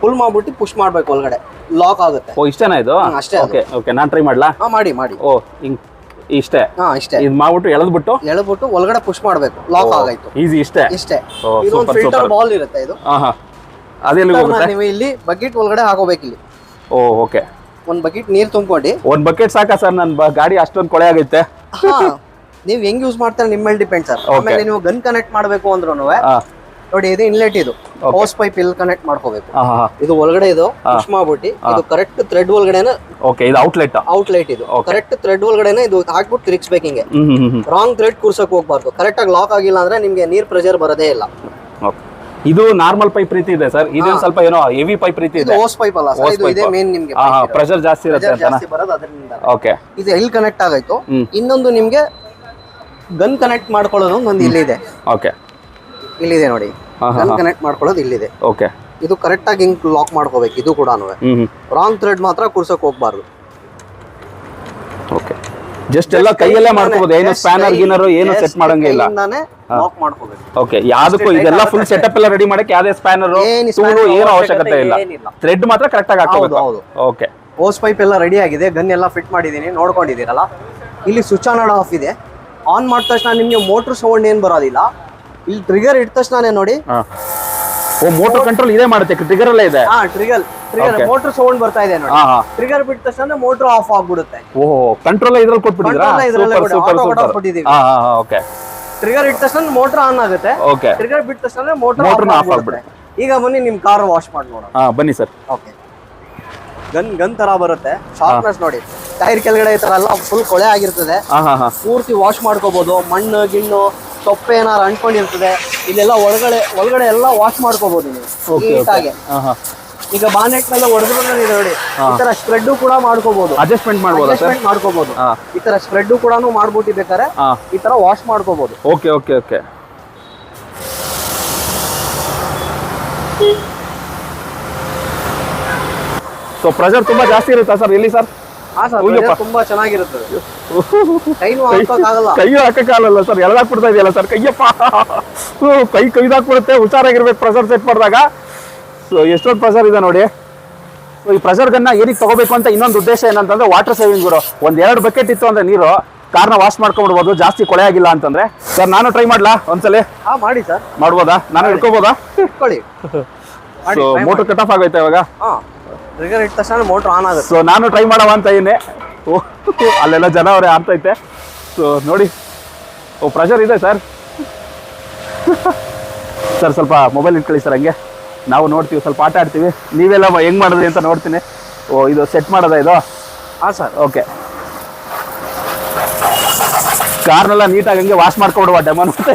ಫುಲ್ ಮಾಡ್ಬಿಟ್ಟು ಪುಷ್ ಮಾಡ್ಬೇಕು ಒಳಗಡೆ. ಲಾಕ್ ಆಗುತ್ತೆ. ಓ ಇಷ್ಟೇನಾ ಇದು? ಅಷ್ಟೇ. ಓಕೆ ಓಕೆ ನಾನು ಟ್ರೈ ಮಾಡ್ಲಾ? ಹಾ ಮಾಡಿ ಮಾಡಿ. ಓ ಹಿಂಗ್ ಇಷ್ಟೇ. ಹಾ ಇಷ್ಟೇ. ಇದು ಮಾಡ್ಬಿಟ್ಟು ಎಳೆದ್ಬಿಟ್ಟು? ಎಳ್ಬಿಟ್ಟು ಒಳಗಡೆ ಪುಷ್ ಮಾಡ್ಬೇಕು. ಲಾಕ್ ಆಗಾಯ್ತು. ಈಸಿ ಇಷ್ಟೇ. ಇಷ್ಟೇ. ಇದೊಂದು ಫಿಲ್ಟರ್ ಬಾಲ್ ಇರುತ್ತೆ ಇದು. ಹಾ ಹಾ ಅದೆಲ್ಲ ಹೋಗುತ್ತೆ? ನೀವು ಇಲ್ಲಿ ಬಕೆಟ್ ಒಳಗಡೆ ಹಾಕೋಬೇಕು ಇಲ್ಲಿ ಓ ಓಕೆ. ಒಂದ್ ಬಕೆಟ್ ನೀರ್ ತುಂಬ್ಕೊಂಡು. ಒಂದು ಬಕೆಟ್ ಸಾಕಾ ಸರ್ ನನ್ನ ಗಾಡಿ ಅಷ್ಟೊಂದು ಕೊಳೆ ಆಗೈತೆ? ಹಾ. ನೀವ್ ಹೆಂಗ್ ಯೂಸ್ ಮಾಡ್ತಾರೆ ನಿಮ್ಮ ಮೇಲೆ ಡಿಪೆಂಡ್ ಸರ್ ಆಮೇಲೆ ನೀವು ಗನ್ ಕನೆಕ್ಟ್ ಮಾಡ್ಬೇಕು ಅಂದ್ರೂ ಹಾಂ. ನೋಡಿ ಇದು ಇನ್ಲೆಟ್ ಇದು. ಹೌಸ್ ಪೈಪ್ ಇಲ್ಲಿ ಕನೆಕ್ಟ್ ಮಾಡ್ಕೋಬೇಕು. ಇದು ಒಳಗಡೆ ಇದು ಪುಷ್ ಮಾಡ್ಬಿಟ್ಟು ಇದು ಕರೆಕ್ಟ್ ಥ್ರೆಡ್ ಒಳಗಡೆ ಓಕೆ ಇದು ಔಟ್ಲೆಟ್ ಔಟ್ಲೆಟ್ ಇದು. ಕರೆಕ್ಟ್ ಥ್ರೆಡ್ ಒಳಗಡೆ ಇದು ಹಾಕ್ಬಿಟ್ಟು ತಿರುಗಿಸ್ಬೇಕು ಹಿಂಗೆ. ರಾಂಗ್ ಥ್ರೆಡ್ ಕೂರ್ಸಕ್ ಹೋಗ್ಬಾರ್ದು. ಕರೆಕ್ಟ್ ಆಗಿ ಲಾಕ್ ಆಗಿಲ್ಲ ಅಂದ್ರೆ ನಿಮ್ಗೆ ನೀರ್ ಪ್ರೆಷರ್ ಬರೋದೇ ಇಲ್ಲ. ಇದು ನಾರ್ಮಲ್ ಪೈಪ್ ರೀತಿ ಇದೆ ಸರ್ ಇದೇನು ಸ್ವಲ್ಪ ಏನೋ ಹೆವಿ ಪೈಪ್ ರೀತಿ ಇದೆ ಹೋಸ್ ಪೈಪ್ ಅಲ್ಲ ಸರ್ ಇದು ಇದೆ ಮೇನ್ ನಿಮಗೆ ಪ್ರೆಷರ್ ಜಾಸ್ತಿ ಇರುತ್ತೆ ಜಾಸ್ತಿ ಬರೋದು ಅದರಿಂದ. ಓಕೆ ಇದು ಎಲ್ಲಿ ಕನೆಕ್ಟ್ ಆಗಾಯ್ತು? ಇನ್ನೊಂದು ನಿಮ್ಗೆ ಗನ್ ಕನೆಕ್ಟ್ ಮಾಡ್ಕೊಳ್ಳೋದು ಒಂದು ಇಲ್ಲಿದೆ ಓಕೆ ಇಲ್ಲಿದೆ ನೋಡಿ. ಗನ್ ಕನೆಕ್ಟ್ ಮಾಡ್ಕೊಳ್ಳೋದು ಇಲ್ಲಿದೆ. ಓಕೆ ಇದು ಕರೆಕ್ಟ್ ಆಗಿ ಹಿಂಗ್ ಲಾಕ್ ಮಾಡ್ಕೋಬೇಕು ಇದು ಕೂಡ ರಾಂಗ್ ಥ್ರೆಡ್ ಮಾತ್ರ ಕುರ್ಸಕ್ ಹೋಗ್ಬಾರ್ದು. ಓಕೆ ಜಸ್ಟ್ ಎಲ್ಲ ಕೈಯಲ್ಲೇ ಮಾಡ್ಕೋಬಹುದು ಏನು ಸ್ಪ್ಯಾನರ್ ಗಿನರ್ ಏನು ಸೆಟ್ ಮಾಡಂಗಿಲ್ಲ ಲಾಕ್ ಮಾಡ್ಕೋಬೇಕು. ಓಕೆ ಯಾವ್ದಕ್ಕೂ ಇದೆಲ್ಲ ಫುಲ್ ಸೆಟಪ್ ಎಲ್ಲ ರೆಡಿ ಮಾಡಕ್ಕೆ ಯಾವ್ದೇ ಸ್ಪ್ಯಾನರ್ spanner ಏನು ಅವಶ್ಯಕತೆ ಇಲ್ಲ. ಥ್ರೆಡ್ ಮಾತ್ರ ಕರೆಕ್ಟ್ ಆಗಿ ಹೌದು, ಹಾಕೋಬೇಕು. ಓಕೆ ಓಸ್ ಪೈಪ್ ಎಲ್ಲ ರೆಡಿ ಆಗಿದೆ. ಗನ್ ಎಲ್ಲ ಫಿಟ್ ಮಾಡಿದೀನಿ ನೋಡ್ಕೊಂಡಿದ್ದೀರಲ್ಲ? ಇಲ್ಲಿ ಸ್ವಿಚ್ ಆನ್ ಆಫ್ ಇದೆ. ಆನ್ ಮಾಡಿದ ತಕ್ಷಣ ನಿಮಗೆ ಮೋಟರ್ ಸೌಂಡ್ ಏನು ಬರೋದಿಲ್ಲ. ಇಲ್ಲಿ ಟ್ರಿಗರ್ ಇಟ್ಟ ತಕ್ಷಣ ನೋಡಿ. ಓ ಮೋಟರ್ ಕಂಟ್ರೋಲ್ ಇದೇ ಮಾಡುತ್ತೆ ಟ್ರಿಗರ್ ಅಲ್ಲೇ ಇದೆ. ಹಾ ಟ್ರಿಗರ್ ಟ್ರಿಗರ್. ಮೋಟ್ರ್ ಸೌಂಡ್ ಬರ್ತಾ ಇದೆ ನೋಡಿ. ಟ್ರಿಗರ್ ಬಿಟ್ಟ ತಕ್ಷಣ ಮೋಟ್ರ್ ಆಫ್ ಆಗ್ಬಿಡುತ್ತೆ. ಓಹೋ ಕಂಟ್ರೋಲ್ ಇದ್ರಲ್ಲಿ ಕೊಟ್ಬಿಟ್ಟಿದ್ರಾ ಸೂಪರ್ ಸೂಪರ್. ಹಾ ಹಾ ಓಕೆ ಟ್ರಿಗರ್ ಇಟ್ಟ ತಕ್ಷಣ ಮೋಟ್ರ್ ಆನ್ ಆಗುತ್ತೆ. ಓಕೆ ಟ್ರಿಗರ್ ಬಿಟ್ಟ ತಕ್ಷಣ ಮೋಟರ್ ಆಫ್ ಆಗ್ಬಿಡುತ್ತೆ. ಈಗ ಬನ್ನಿ ನಿಮ್ ಕಾರ್ ವಾಶ್ ಮಾಡಿ ನೋಡೋಣ. ಹಾ ಬನ್ನಿ ಸರ್. ಓಕೆ ಗನ್ ಗನ್ ತರ ಬರುತ್ತೆ. ಶಾರ್ಪ್ನೆಸ್ ನೋಡಿ. ಟೈರ್ ಕೆಳಗಡೆ ಈ ತರ ಎಲ್ಲ ಫುಲ್ ಕೊಳೆ ಆಗಿರ್ತದೆ. ಪೂರ್ತಿ ವಾಶ್ ಮಾಡ್ಕೋಬಹುದು ಮಣ್ಣು ಗಿಣ್ಣು ಸೊಪ್ಪು ಏನಾರು ಅಂಟ್ಕೊಂಡಿರ್ತದೆ ಇಲ್ಲೆಲ್ಲ ಒಳಗಡೆ ಒಳಗಡೆ ಎಲ್ಲ ವಾಶ್ ಮಾಡ್ಕೋಬಹುದು ನೀವು. ನೀಟಾಗಿ. ಈಗ ಬಾನೆಟ್ ಮೇಲೆ ಇದೆ ನೋಡಿ ಈ ತರ ಸ್ಪ್ರೆಡ್ ಕೂಡ ಮಾಡ್ಕೋಬಹುದು ಅಡ್ಜಸ್ಟ್ಮೆಂಟ್ ಮಾಡ್ಬೋದಾ ಸರ್ ಅಡ್ಜಸ್ಟ್ಮೆಂಟ್ ಮಾಡ್ಕೋಬಹುದು ಈ ತರ ಸ್ಪ್ರೆಡ್ ಕೂಡ ಮಾಡ್ಬಿಟ್ಟು ಬೇಕಾರೆ ಈ ತರ ವಾಶ್ ಮಾಡ್ಕೋಬಹುದು okay okay okay so pressure ತುಂಬಾ ಜಾಸ್ತಿ ಇರುತ್ತಾ ಸರ್ ಎಲ್ಲಿ ಸರ್. ತುಂಬಾ ಚೆನ್ನಾಗಿರುತ್ತೆ ಕೈ ಹಾಕಕ್ಕಾಗಲ್ಲ. ಸರ್ ಎಳ್ದಾಕ್ಬಿಡ್ತಾ ಇದೆಯಲ್ಲ ಸರ್ ಕೈಯಪ್ಪ. ಕೈ ಕೈದಾಕ್ಬಿಡುತ್ತೆ ಹುಷಾರಾಗಿರ್ಬೇಕು ಪ್ರೆಷರ್ ಸೆಟ್ ಮಾಡಿದಾಗ. ಸೊ ಎಷ್ಟೊಂದು ಪ್ರೆಷರ್ ಇದೆ ನೋಡಿ. ಸೊ ಈ ಪ್ರೆಷರ್ ಗನ್ನ ಏನಕ್ಕೆ ತಗೋಬೇಕು ಅಂತ ಇನ್ನೊಂದು ಉದ್ದೇಶ ಏನಂತಂದ್ರೆ ವಾಟರ್ ಸೇವಿಂಗ್ ಗುರು. ಒಂದ್ ಎರಡು ಬಕೆಟ್ ಇತ್ತು ಅಂದ್ರೆ ನೀರು ಕಾರ್ನ ವಾಶ್ ಮಾಡ್ಕೊಂಡ್ಬಿಡ್ಬೋದು ಜಾಸ್ತಿ ಕೊಳೆ ಆಗಿಲ್ಲ ಅಂತಂದ್ರೆ. ಸರ್ ನಾನು ಟ್ರೈ ಮಾಡ್ಲಾ ಒಂದ್ಸಲಿ? ಮಾಡಿ ಸರ್. ಮಾಡ್ಬೋದಾ? ನಾನು try ಮೋಟರ್ ಕಟ್ ಆಫ್ ಆಗೈತೆ ಇವಾಗ? ಟ್ರಿಗರ್ ಇಟ್ಟ ತಕ್ಷಣ ಮೋಟ್ರ್ ಆನ್ ಆಗುತ್ತೆ. ಸೊ ನಾನು ಟ್ರೈ ಮಾಡವ ಅಂತ ಏನೇ ಓ ಅಲ್ಲೆಲ್ಲ ಜನ ಅವರೇ ಆಗ್ತೈತೆ ಸೊ ನೋಡಿ. ಓ ಪ್ರೆಷರ್ ಇದೆ ಸರ್ ಸರ್ ಸ್ವಲ್ಪ ಮೊಬೈಲ್ ಇಟ್ಕೊಳ್ಳಿ ಸರ್ ಹಂಗೆ. ನಾವು ನೋಡ್ತೀವಿ ಸ್ವಲ್ಪ ಆಟ ಆಡ್ತೀವಿ. ನೀವೆಲ್ಲ ಹೆಂಗ್ ಮಾಡಿದ್ರಿ ಅಂತ ನೋಡ್ತೀನಿ. ಓ ಇದು ಸೆಟ್ ಮಾಡೋದ ಇದು? ಹಾಂ ಸರ್ ಓಕೆ ಕಾರ್ನೆಲ್ಲ ನೀಟಾಗಿ ಹಂಗೆ ವಾಶ್ ಮಾಡ್ಕೊಬಿಡುವ ಡೆಮೋ ನೋಡ್ತಾ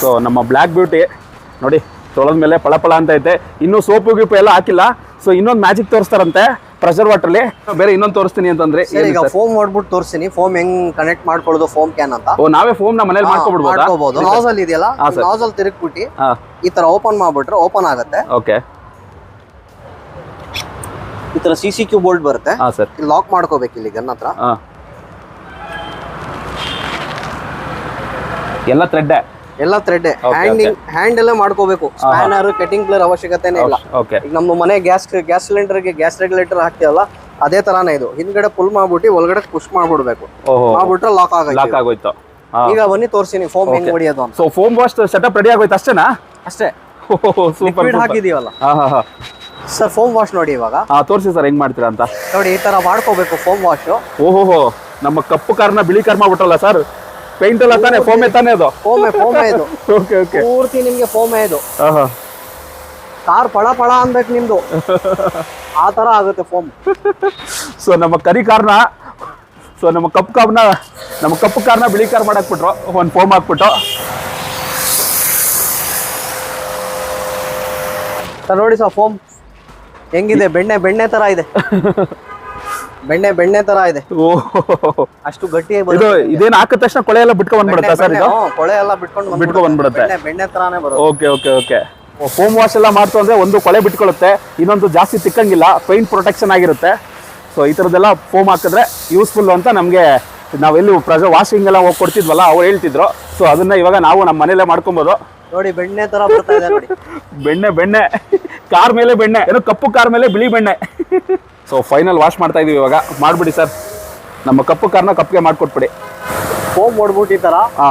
ಸೊ ನಮ್ಮ ಬ್ಲ್ಯಾಕ್ ಬ್ಯೂಟಿ ನೋಡಿ. ತೊಳೆದ ಮೇಲೆ ಪಳ ಪಳ ಅಂತ ಐತೆ. ಇನ್ನೂ ಸೋಪು ಗೀಪು ಎಲ್ಲ ಹಾಕಿಲ್ಲ. ಸೊ ಇನ್ನೊಂದು ಮ್ಯಾಜಿಕ್ ತೋರಿಸ್ತಾರಂತೆ ಪ್ರೆಷರ್ ಅಲ್ಲಿ. ಬೇರೆ ಇನ್ನೊಂದು ತೋರಿಸ್ತೀನಿ ಅಂತಂದ್ರೆ ಈಗ ಫೋಮ್ ಮಾಡ್ಬಿಟ್ಟು ತೋರಿಸ್ತೀನಿ. ಫೋಮ್ ಹೆಂಗ್ ಕನೆಕ್ಟ್ ಮಾಡ್ಕೊಳ್ಳೋದು? ಫೋಮ್ ಕ್ಯಾನ್ ಅಂತ. ಓ ನಾವೇ ಫೋಮ್ ನಮ್ಮ ಮನೇಲಿ ಮಾಡ್ಕೊಬಿಡ್ಬೋದು? ನಾಜಲ್ ಇದೆಯಲ್ಲ? ನಾಜಲ್. ತಿರುಗ್ಬಿಟ್ಟು ಈ ತರ ಓಪನ್ ಮಾಡ್ಬಿಟ್ರೆ ಓಪನ್ ಆಗುತ್ತೆ. ಓಕೆ ಈ ತರ ಸಿ ಸಿ ಕ್ಯೂ ಬೋಲ್ಟ್ ಬರುತ್ತೆ. ಲಾಕ್ ಮಾಡ್ಕೋಬೇಕು ಇಲ್ಲಿ ಗನ್ ಹತ್ರ. ಎಲ್ಲ ಥ್ರೆಡ್ಡೆ ಎಲ್ಲ ಥ್ರೆಡ್ ಹ್ಯಾಂಡಿಂಗ್ ಹ್ಯಾಂಡ್ ಎಲ್ಲ ಮಾಡ್ಕೋಬೇಕು. ಸ್ಪ್ಯಾನರ್ ಕಟಿಂಗ್ ಪ್ಲೇರ್ ಅವಶ್ಯಕತೆನೇ ಇಲ್ಲ. ಈಗ ನಮ್ಮ ಮನೆ ಗ್ಯಾಸ್ ಗ್ಯಾಸ್ ಸಿಲಿಂಡರ್ಗೆ ಗ್ಯಾಸ್ ರೆಗ್ಯುಲೇಟರ್ ಹಾಕ್ತೀವಲ್ಲ ಅದೇ ತರಾನೇ ಇದು. ಹಿಂದ್ಗಡೆ ಪುಲ್ ಮಾಡ್ಬಿಟ್ಟು ಒಳಗಡೆ ಪುಷ್ ಮಾಡ್ಬಿಡ್ಬೇಕು. ಮಾಡ್ಬಿಟ್ರೆ ಲಾಕ್ ಲಾಕ್ ಆಗೋಯ್ತು. ಈಗ ಬನ್ನಿ ತೋರಿಸ್ತೀನಿ ಫೋಮ್ ಹೆಂಗ್ ಹೊಡಿಯೋದು ಅಂತ. So foam wash setup ready ಆಗೋಯ್ತು ಅಷ್ಟೇನಾ? ಅಷ್ಟೇ. ಸೂಪರ್ ಹಾಕಿದೀವಲ್ಲ. ಸರ್ ಫೋಮ್ ವಾಶ್ ನೋಡಿ ಇವಾಗ. ತೋರಿಸಿ ಸರ್ ಹೆಂಗ್ ಮಾಡ್ತೀರಾ ಅಂತ. ನೋಡಿ ಈ ತರ ಮಾಡ್ಕೋಬೇಕು ಫೋಮ್ ವಾಶ್ ಓಹೋ ನಮ್ಮ ಕಪ್ಪು ಕಾರ್ನ ಬಿಳಿ ಕಾರ್ ಮಾಡ್ಬಿಟ್ರಲ್ಲ ಸರ್ ಪೇಂಟ್ ಎಲ್ಲ ತಾನೆ? ಫೋಮೆ ತಾನೇ ಅದು? ಫೋಮೆ ಫೋಮೆ ಇದು. ಓಕೆ ಓಕೆ ಪೂರ್ತಿ ನಿಮಗೆ ಫೋಮೆ ಇದು. ಹಾ ಹಾ ಕಾರ್ ಪಳ ಪಳ ಅನ್ಬೇಕು ನಿಮ್ದು. ಆ ತರ ಆಗುತ್ತೆ ಫೋಮ್ ಸೊ ನಮ್ಮ ಕರಿ ಕಾರ್ನ ಸೊ ನಮ್ಮ ಕಪ್ಪು ಕಾರ್ನ ನಮ್ಮ ಕಪ್ಪು ಕಾರ್ನ ಬಿಳಿ ಕಾರ್ ಮಾಡಾಕ್ಬಿಟ್ರು. ಒಂದು ಫೋಮ್ ಹಾಕ್ಬಿಟ್ಟು. ಸರ್ ನೋಡಿ ಸರ್ ಫೋಮ್ ಹೆಂಗಿದೆ? ಬೆಣ್ಣೆ ಬೆಣ್ಣೆ ತರ ಇದೆ. ಬೆಣ್ಣೆ ಬೆಣ್ಣೆ ತರ ಇದೆ. ಓ. ಅಷ್ಟು ಗಟ್ಟಿ ಇದು ಇದೇನು ಹಾಕಿದ ತಕ್ಷಣ ಕೊಳೆ ಎಲ್ಲ ಬಿಟ್ಕೊಂಡು ಬಂದ್ಬಿಡುತ್ತಾ ಸರ್ ಇದು? ಕೊಳೆ ಎಲ್ಲ ಬಿಟ್ಕೊಂಡು ಬಿಟ್ಕೊಂಡು ಬಂದ್ಬಿಡುತ್ತೆ. ಬೆಣ್ಣೆ ತರಾನೇ ಬರುತ್ತೆ. Okay okay okay. Foam wash ಎಲ್ಲ ಮಾಡ್ತು ಅಂದ್ರೆ ಒಂದು ಕೊಳೆ ಬಿಟ್ಕೊಳ್ಳುತ್ತೆ ಇನ್ನೊಂದು ಜಾಸ್ತಿ ತಿಕ್ಕಂಗಿಲ್ಲ ಪೈಂಟ್ ಪ್ರೊಟೆಕ್ಷನ್ ಆಗಿರುತ್ತೆ. ಸೊ ಈ ಥರದ್ದೆಲ್ಲ ಫೋಮ್ ಹಾಕಿದ್ರೆ ಯೂಸ್ಫುಲ್ ಅಂತ ನಮಗೆ ನಾವೆಲ್ಲಿ ಪ್ರೆಷರ್ ವಾಷಿಂಗ್ ಎಲ್ಲ ಹೋಗಿ ಕೊಡ್ತಿದ್ವಲ್ಲ ಅವ್ರು ಹೇಳ್ತಿದ್ರು. ಸೊ ಅದನ್ನ ಇವಾಗ ನಾವು ನಮ್ಮ ಮನೇಲೆ ಮಾಡ್ಕೊಬೋದು. ನೋಡಿ ಬೆಣ್ಣೆ ತರ ಬರ್ತಾ ಇದೆ ನೋಡಿ. ಬೆಣ್ಣೆ ಬೆಣ್ಣೆ. ಕಾರ್ ಮೇಲೆ ಬೆಣ್ಣೆ. ಏನೋ ಕಪ್ಪು ಕಾರ್ ಮೇಲೆ ಬಿಳಿ ಬೆಣ್ಣೆ. ಸೊ ಫೈನಲ್ ವಾಶ್ ಮಾಡ್ತಾ ಇದೀವಿ ಇವಾಗ. ಮಾಡ್ಬಿಡಿ ಸರ್ ನಮ್ಮ ಕಪ್ಪು ಕಾರ್ನ ಕಪ್ಗೆ ಮಾಡ್ಕೊಟ್ಬಿಡಿ. ಫೋಮ್ ಹೊಡ್ಬಿಟ್ಟು ಈ ತರ. ಹಾ.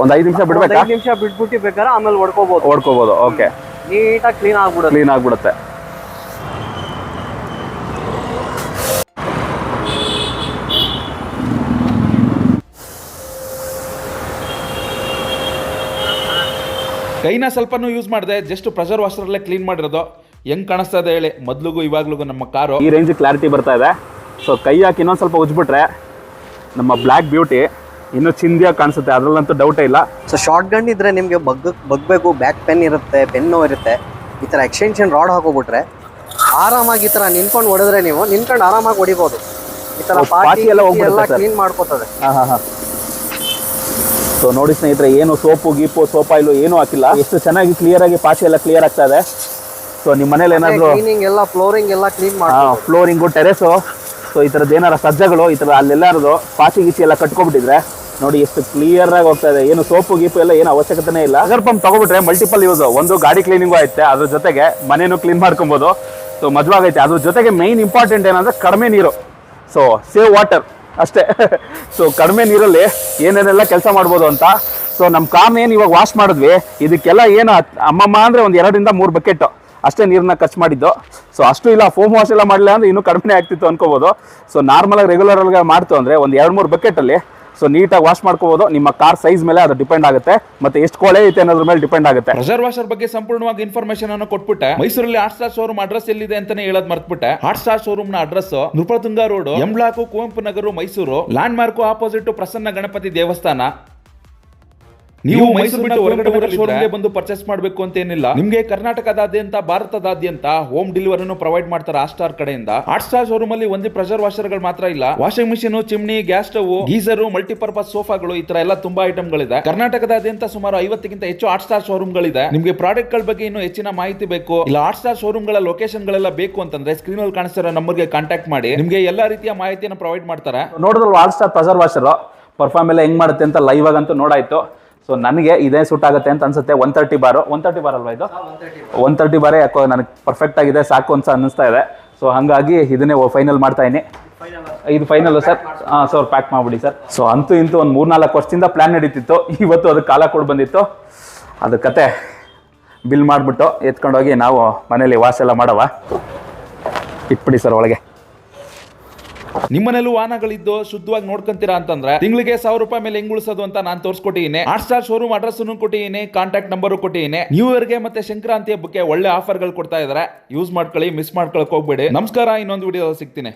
ಒಂದ್ ಐದು ನಿಮಿಷ ಬಿಡ್ಬೇಕಾ? ಐದು ನಿಮಿಷ ಬಿಟ್ಬಿಟ್ಟು ಬೇಕಾದ್ರೆ ಆಮೇಲೆ ಹೊಡ್ಕೋಬಹುದು ಹೊಡ್ಕೋಬಹುದು ಓಕೆ. ನೀಟಾಗಿ ಕ್ಲೀನ್ ಆಗ್ಬಿಡುತ್ತೆ. ಕ್ಲೀನ್ ಆಗ್ಬಿಡುತ್ತೆ. ಕೈನ ಸ್ವಲ್ಪನೂ ಯೂಸ್ ಮಾಡಿದೆ ಜಸ್ಟ್ ಪ್ರೆಷರ್ ವಾಷರಲ್ಲೇ ಕ್ಲೀನ್ ಮಾಡಿರೋದು. ಹೆಂಗ್ ಕಾಣಿಸ್ತಾ ಇದೆ ಹೇಳಿ? ಮೊದ್ಲಿಗೂ ಇವಾಗ್ಲಿಗೂ ನಮ್ಮ ಕಾರು. ಈ ರೇಂಜ್ ಕ್ಲಾರಿಟಿ ಬರ್ತಾ ಇದೆ. ಸೊ ಕೈ ಹಾಕಿ ಇನ್ನೊಂದ್ ಸ್ವಲ್ಪ ಉಜ್ಬಿಟ್ರೆ ನಮ್ಮ ಬ್ಲಾಕ್ ಬ್ಯೂಟಿ ಇನ್ನು ಚಿಂದಿಯಾಗಿ ಕಾಣಿಸುತ್ತೆ. ಅದ್ರಲ್ಲಂತೂ ಡೌಟೇ ಇಲ್ಲ. ಸೊ ಶಾರ್ಟ್ ಗನ್ ಇದ್ರೆ ನಿಮಗೆ ಬಗ್ ಬಗ್ಬೇಕು ಬ್ಯಾಕ್ ಪೆನ್ ಇರುತ್ತೆ ಪೆನ್ನು ಇರುತ್ತೆ ಈ ತರ ಎಕ್ಸ್ಟೆನ್ಷನ್ ರಾಡ್ ಹಾಕೋಬಿಟ್ರೆ ಆರಾಮಾಗಿ ಈ ತರ ನಿಂತ್ಕೊಂಡು ಹೊಡೆದ್ರೆ ನೀವು ನಿಂತ್ಕೊಂಡು ಆರಾಮಾಗಿ ಹೊಡಿಬೋದು. ಈ ತರ ಪಾಟಿ ಎಲ್ಲ ಎಲ್ಲ ಹೋಗ್ಬಿಡುತ್ತೆ ಸರ್. ಕ್ಲೀನ್ ಮಾಡ್ಕೋತದೆ. ಹಾಂ ಹಾಂ ಹಾಂ. ಸೊ ನೋಡಿ ಸ್ನೇಹಿತರೆ ಏನು ಸೋಪು ಗೀಪು ಸೋಪ್ ಆಯಿಲು ಏನೂ ಹಾಕಿಲ್ಲ. ಎಷ್ಟು ಚೆನ್ನಾಗಿ ಕ್ಲಿಯರ್ ಆಗಿ ಪಾಚಿ ಎಲ್ಲ ಕ್ಲಿಯರ್ ಆಗ್ತಾ ಇದೆ. ಸೊ ನಿಮ್ಮ ಮನೇಲಿ ಏನಾದ್ರು ಕ್ಲೀನಿಂಗ್ ಎಲ್ಲ ಫ್ಲೋರಿಂಗ್ ಎಲ್ಲ ಕ್ಲೀನ್ ಮಾಡಿ ಫ್ಲೋರಿಂಗು ಟೆರೆಸು ಸೊ ಈ ಥರದ್ದು ಏನಾರ ಸಜ್ಜಗಳು ಈ ಥರ ಅಲ್ಲೆಲ್ಲಾರದು ಪಾಚಿ ಗೀಚಿ ಎಲ್ಲ ಕಟ್ಕೊಬಿಟ್ಟಿದ್ರೆ ನೋಡಿ ಎಷ್ಟು ಕ್ಲಿಯರ್ ಆಗಿ ಹೋಗ್ತಾ ಇದೆ. ಏನು ಸೋಪು ಗೀಪು ಎಲ್ಲ ಏನು ಅವಶ್ಯಕತೆನೇ ಇಲ್ಲ. ಅಗರ್ ಪಂಪ್ ತಗೊಬಿಟ್ರೆ ಮಲ್ಟಿಪಲ್ ಯೂಸ್ ಒಂದು ಗಾಡಿ ಕ್ಲೀನಿಂಗು ಐತೆ ಅದ್ರ ಜೊತೆಗೆ ಮನೇನು ಕ್ಲೀನ್ ಮಾಡ್ಕೊಬೋದು. ಸೊ ಮಜವಾಗೈತೆ ಅದ್ರ ಜೊತೆಗೆ ಮೈನ್ ಇಂಪಾರ್ಟೆಂಟ್ ಏನಂದ್ರೆ ಕಡಿಮೆ ನೀರು. ಸೊ ಸೇವ್ ವಾಟರ್ ಅಷ್ಟೇ. ಸೊ ಕಡಿಮೆ ನೀರಲ್ಲಿ ಏನೇನೆಲ್ಲ ಕೆಲಸ ಮಾಡ್ಬೋದು ಅಂತ. ಸೊ ನಮ್ಮ ಕಾಮ್ ಏನು ಇವಾಗ ವಾಶ್ ಮಾಡಿದ್ವಿ ಇದಕ್ಕೆಲ್ಲ ಏನು ಅಮ್ಮಮ್ಮ ಅಂದರೆ ಒಂದು ಎರಡರಿಂದ ಮೂರು ಬಕೆಟ್ ಅಷ್ಟೇ ನೀರನ್ನ ಖರ್ಚು ಮಾಡಿದ್ದು. ಸೊ ಅಷ್ಟು ಇಲ್ಲ ಫೋಮ್ ವಾಶ್ ಎಲ್ಲ ಮಾಡಲಿಲ್ಲ ಅಂದ್ರೆ ಇನ್ನೂ ಕಡಿಮೆ ಆಗ್ತಿತ್ತು ಅನ್ಕೋಬೋದು. ಸೊ ನಾರ್ಮಲಾಗಿ ರೆಗ್ಯುಲರ್ ಆಗಿ ಮಾಡ್ತು ಅಂದರೆ ಒಂದು ಎರಡು ಮೂರು ಬಕೆಟಲ್ಲಿ ಸೊ ನೀಟಾಗಿ ವಾಶ್ ಮಾಡ್ಕೋಬಹುದು ನಿಮ್ಮ ಕಾರ್ ಸೈಜ್ ಮೇಲೆ ಅದು ಡಿಪೆಂಡ್ ಆಗುತ್ತೆ. ಮತ್ತೆ ಎಷ್ಟು ಕೊಳೆ ಐತೆ ಅನ್ನೋದ್ರ ಮೇಲೆ ಡಿಪೆಂಡ್ ಆಗುತ್ತೆ. ಪ್ರೆಷರ್ ವಾಷರ್ ಬಗ್ಗೆ ಸಂಪೂರ್ಣವಾಗಿ ಇನ್ಫಾರ್ಮೇಶನ್ ಅನ್ನು ಕೊಟ್ಬಿಟ್ಟೆ. ಮೈಸೂರಲ್ಲಿ ಹಾಟ್ ಸ್ಟಾರ್ ಶೋರೂಮ್ ಅಡ್ರೆಸ್ ಎಲ್ಲಿದೆ ಅಂತಾನೆ ಹೇಳೋದ್ ಮರ್ತ್ಬಿಟ್ಟೆ. Hot Star ಶೋರೂಮ್ನ address Nrupatunga road M block Kuvempu Nagar, Mysuru. Landmark opposite Prasanna Ganapati ದೇವಸ್ಥಾನ. ನೀವು ಮೈಸೂರು ಬಿಟ್ಟು ಹೊರಗಡೆ ಶೋರೂಮ್ಗೆ ಬಂದು ಪರ್ಚೇಸ್ ಮಾಡಬೇಕು ಅಂತ ಏನಿಲ್ಲ. ನಿಮಗೆ ಕರ್ನಾಟಕದಾದ್ಯಂತ ಭಾರತದಾದ್ಯಂತ ಹೋಮ್ ಡೆಲಿವರಿ ಪ್ರೊವೈಡ್ ಮಾಡ್ತಾರೆ ಹಾಟ್ ಸ್ಟಾರ್ ಕಡೆಯಿಂದ. ಹಾಟ್ ಸ್ಟಾರ್ ಶೋರೂಮ್ ಅಲ್ಲಿ ಒಂದೇ ಪ್ರೆಷರ್ ವಾಷರ್ಗಳು ಮಾತ್ರ ಇಲ್ಲ. Washing machine chimney gas stove geyser multipurpose ಸೋಫಾಗಳು ಈ ತರ ಎಲ್ಲ ತುಂಬಾ ಐಟಮ್ಗಳಿದೆ ಕರ್ನಾಟಕದಾದ್ಯಂತ ಸುಮಾರು ಐವತ್ತಕ್ಕಿಂತ ಹೆಚ್ಚು ಹಾಟ್ ಸ್ಟಾರ್ ಶೋರೂಮ್ ಗಳಿದೆ ನಿಮಗೆ ಪ್ರಾಡಕ್ಟ್ಗಳ ಬಗ್ಗೆ ಇನ್ನೂ ಹೆಚ್ಚಿನ ಮಾಹಿತಿ ಬೇಕು. ಇಲ್ಲ ಹಾಟ್ ಸ್ಟಾರ್ ಶೋರೂಮ್ಗಳ ಲೊಕೇಶನ್ ಗಳೆಲ್ಲ ಬೇಕು ಅಂತಂದ್ರೆ ಸ್ಕ್ರೀನ್ ಅಲ್ಲಿ ಕಾಣಿಸ್ತಿರೋ ನಂಬರ್ಗೆ ಕಾಂಟ್ಯಾಕ್ಟ್ ಮಾಡಿ. ನಿಮಗೆ ಎಲ್ಲಾ ರೀತಿಯ ಮಾಹಿತಿಯನ್ನು ಪ್ರೊವೈಡ್ ಮಾಡ್ತಾರೆ. ನೋಡಿದ್ರು Hot Star pressure washer perform ಎಲ್ಲ ಹೆಂಗ್ ಮಾಡುತ್ತೆ ಅಂತ ಲೈವ್ ಆಗಂತೂ ನೋಡಾಯ್ತು. ಸೊ ನನಗೆ ಇದೇ ಸೂಟ್ ಆಗುತ್ತೆ ಅಂತ ಅನ್ಸುತ್ತೆ. One thirty bar one thirty bar ಅಲ್ವಾ ಇದು? ಒನ್ ತರ್ಟಿ ಬಾರೇ ಯಾಕೋ ನನಗೆ ಪರ್ಫೆಕ್ಟ್ ಆಗಿದೆ ಸಾಕು ಅಂತ ಅನ್ನಿಸ್ತಾ ಇದೆ. ಸೊ ಹಾಗಾಗಿ ಇದನ್ನೇ ಫೈನಲ್ ಮಾಡ್ತಾ ಇದೀನಿ. ಇದು ಫೈನಲ್ ಸರ್? ಹಾಂ ಸರ್ ಪ್ಯಾಕ್ ಮಾಡ್ಬಿಡಿ ಸರ್. ಸೊ ಅಂತೂ ಇಂತೂ ಒಂದು ಮೂರ್ನಾಲ್ಕು ವರ್ಷದಿಂದ ಪ್ಲ್ಯಾನ್ ನಡೀತಿತ್ತು. ಇವತ್ತು ಅದಕ್ಕೆ ಕಾಲ ಕೊಡ್ ಬಂದಿತ್ತು. ಅದು ಕತೆ ಬಿಲ್ ಮಾಡಿಬಿಟ್ಟು ಎತ್ಕೊಂಡೋಗಿ ನಾವು ಮನೇಲಿ ವಾಸೆಲ್ಲ ಮಾಡವ. ಇಟ್ಬಿಡಿ ಸರ್ ಒಳಗೆ. ನಿಮ್ಮನೇಲೂ ವಾಹನಗಳಿದ್ದು ಶುದ್ಧವಾಗಿ ನೋಡ್ಕೊಂತೀರಾ ಅಂತಂದ್ರೆ ತಿಂಗಳಿಗೆ ಸಾವಿರ ರೂಪಾಯಿ ಮೇಲೆ ಹೆಂಗ್ ಉಳಿಸೋದು ಅಂತ ನಾನು ತೋರಿಸ್ಕೊಟ್ಟಿದ್ದೀನಿ. ಹಾಟ್ ಸ್ಟಾರ್ ಶೋರೂಮ್ ಅಡ್ರೆಸ್ ಕೊಟ್ಟಿದ್ದೀನಿ ಕಾಂಟ್ಯಾಕ್ಟ್ ನಂಬರ್ ಕೊಟ್ಟಿದ್ದೀನಿ. ನ್ಯೂ ಇಯರ್ಗೆ ಮತ್ತೆ ಸಂಕ್ರಾಂತಿ ಹಬ್ಬಕ್ಕೆ ಒಳ್ಳೆ ಆಫರ್ಗಳು ಕೊಡ್ತಾ ಇದಾರೆ. ಯೂಸ್ ಮಾಡ್ಕೊಳ್ಳಿ ಮಿಸ್ ಮಾಡ್ಕೊಳಕ್ ಹೋಗ್ಬೇಡಿ. ನಮಸ್ಕಾರ, ಇನ್ನೊಂದು ವಿಡಿಯೋ ಸಿಗ್ತೀನಿ.